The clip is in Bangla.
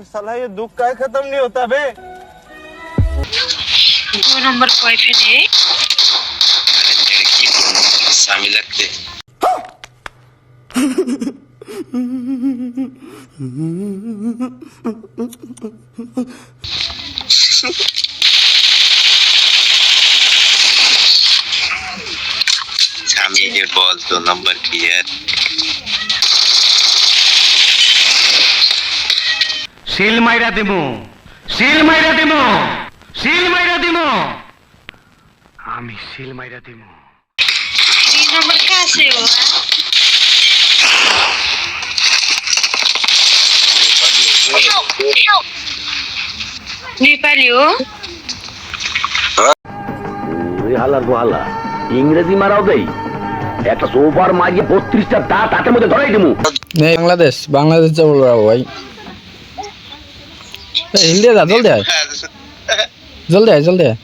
तो साला ये दुख का खत्म नहीं होता बे। दो नंबर बॉयफ्रेंड है। लड़की बॉल दो नंबर की है। সিল মাইরা দিমু। সিল মাইরা দিমু। সিল মাইরা দিমু। আমি সিল মাইরা দিমু। ইংরেজি মারাও দেই। একটা সোফার মারিয়ে বত্রিশটা দাঁত হাতের মধ্যে ধরাই দেবো বাংলাদেশ বাংলাদেশ যাব ভাই। হিল দিয়ে যা হ্যাঁ, জলদি আয়। জলদি আয় জলদি আয়।